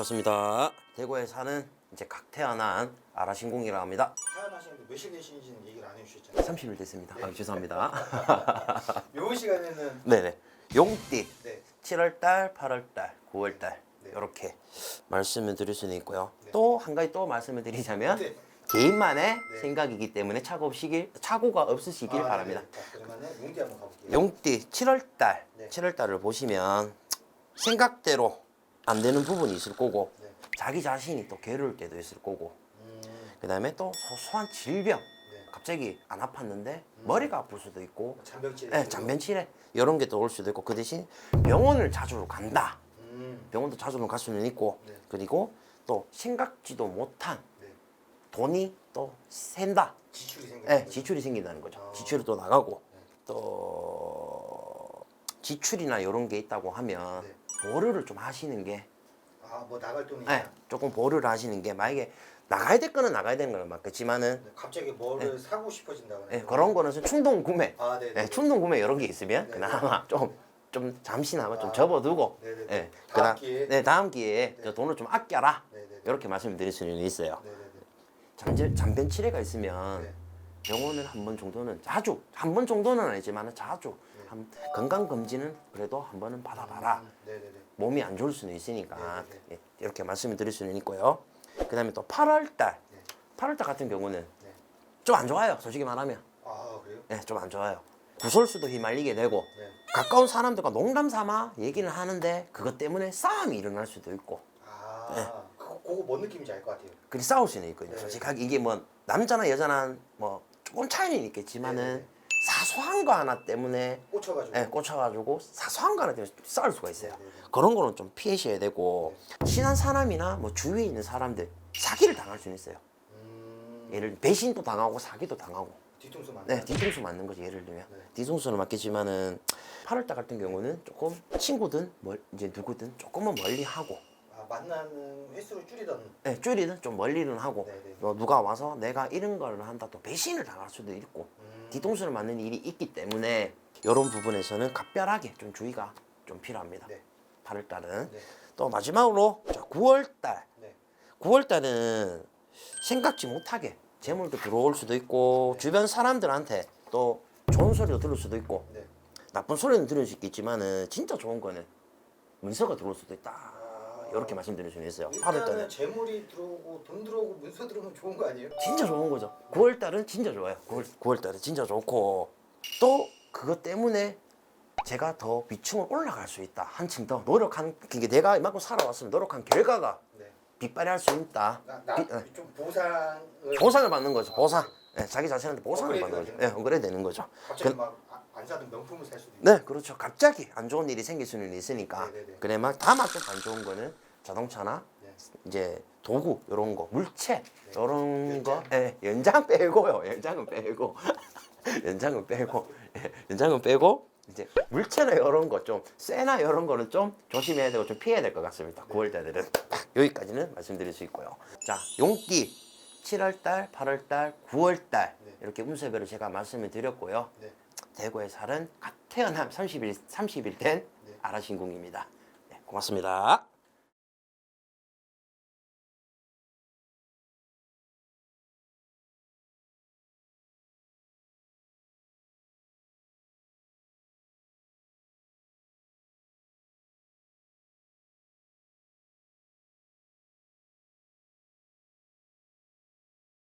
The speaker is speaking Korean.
반갑습니다. 대구에 사는 이제 각 태어난 아라신공이라고 합니다. 태어나시는데 몇일 되시는지는 얘기를 안 해주셨잖아요. 30일 됐습니다. 아, 죄송합니다. 요 시간에는 네네. 용띠 네. 7월달, 8월달, 9월달 네. 이렇게 말씀을 드릴 수는 있고요. 네. 또한 가지 또 말씀을 드리자면 네. 개인만의 네. 생각이기 때문에 차고 없으길 차고가 없으시길 아, 바랍니다. 네. 자, 그러면은 용기 한번 가볼게요. 용띠 7월달, 네. 7월달을 보시면 생각대로 안 되는 부분이 있을 거고 네. 자기 자신이 또 괴로울 때도 있을 거고 음, 그 다음에 또 소소한 질병 네. 갑자기 안 아팠는데 머리가 아플 수도 있고 잔병치. 네, 잔변치레 이런 게 또 올 수도 있고 그 대신 병원을 자주 간다 음, 병원도 자주는 갈 수는 있고 네. 그리고 또 생각지도 못한 네. 돈이 또 샌다 지출이 생기는 네, 거죠. 지출이 생긴다는 거죠 아. 지출이 또 나가고 네. 또 지출이나 이런 게 있다고 하면 네. 보류를 좀 하시는 게 아, 뭐 나갈 돈이 네, 조금 보류를 하시는 게 만약에 나가야 될 거는 나가야 되는 거는 맞겠지만은 네, 갑자기 뭐를 사고 싶어진다거나. 네, 그런 거는 좀 충동 구매 아, 네. 네, 충동 구매 이런 게 있으면 네. 그나마 좀, 좀 잠시나마 좀 아. 접어두고 네네네. 예, 다음 그나- 기회에. 네, 다음 기회에 네. 저 돈을 좀 아껴라 네, 네. 이렇게 말씀드릴 수는 있어요. 네, 네, 네. 잠재, 잠변 치레가 있으면 네. 병원을 한 번 정도는 자주 한 번 정도는 아니지만 자주 네. 한, 건강 검진은 그래도 한 번은 받아봐라. 음, 네, 네, 네. 몸이 안 좋을 수는 있으니까 네, 예, 이렇게 말씀을 드릴 수는 있고요. 그다음에 또 8월달, 네. 8월달 같은 경우는 네. 좀안 좋아요. 솔직히 말하면, 아, 그래요? 예, 좀 안 좋아요. 구설수도 휘말리게 되고 네. 가까운 사람들과 농담 삼아 얘기를 하는데 그것 때문에 싸움이 일어날 수도 있고 아, 네. 그거, 그거 뭔 느낌인지 알 것 같아요. 그리 싸울 수는 있거든요. 네. 솔직하게 이게 뭐 남자나 여자나 뭐 조금 차이는 있겠지만은 사소한 거 하나 때문에 꽂혀가지고. 예, 꽂혀가지고 사소한 거 하나 때문에 싸울 수가 있어요. 그런 거는 좀 피하셔야 되고 친한 사람이나 뭐 주위에 있는 사람들 사기를 당할 수는 있어요. 음, 예를 들면 배신도 당하고 사기도 당하고 뒤통수 맞나? 네 뒤통수 맞는 거지 예를 들면 네. 뒤통수는 맞겠지만은 8월달 같은 경우는 조금 친구든 멀, 이제 누구든 조금은 멀리 하고 아, 만나는 횟수를 줄이던. 네, 줄이든 좀 멀리는 하고 네, 네. 뭐 누가 와서 내가 이런 걸 한다 또 배신을 당할 수도 있고 음, 뒤통수를 맞는 일이 있기 때문에 이런 부분에서는 각별하게 좀 주의가 좀 필요합니다. 네. 8월달은 네. 또 마지막으로 자 9월달 네. 9월달은 생각지 못하게 재물도 들어올 수도 있고 주변 사람들한테 또 좋은 소리도 들을 수도 있고 네. 나쁜 소리는 들을 수 있겠지만은 진짜 좋은 거는 문서가 들어올 수도 있다. 아, 이렇게 말씀드릴 수는 있어요. 일단은 8월달은 재물이 들어오고 돈 들어오고 문서 들어오면 좋은 거 아니에요? 진짜 좋은 거죠. 9월 달은 진짜 좋아요. 9월, 9월 달은 진짜 좋고 또 그것 때문에 제가 더 비중을 올라갈 수 있다. 한층 더 노력한 그게 내가 이만큼 살아왔으면 노력한 결과가 네. 빗발할 수 있다. 나, 비- 나, 예. 좀 보상을 보상을 받는 거죠. 보상. 예, 자기 자신한테 보상을 받는 거죠. 되는 예, 업그레이드 되는 거죠. 갑자기 그- 막 안 사던 명품을 살 수도 있고. 네, 그렇죠. 갑자기 안 좋은 일이 생길 수는 있으니까. 네네네. 그래 막 다만 좀안 좋은 거는 자동차나 네. 이제 도구 이런 거, 물체 네. 이런 연장. 거, 예, 연장 빼고요. 연장은 빼고, 연장은 빼고, 예, 연장은 빼고 이제 물체나 이런 거 좀 쇠나 이런 거는 좀 조심해야 되고 좀 피해야 될 것 같습니다. 9월달들은 여기까지는 말씀드릴 수 있고요. 자, 용띠 7월달, 8월달, 9월달 네. 이렇게 운세별을 제가 말씀을 드렸고요. 네. 대구에 사는 갓 태어난 30일 30일 된 네. 아라신궁입니다. 네, 고맙습니다.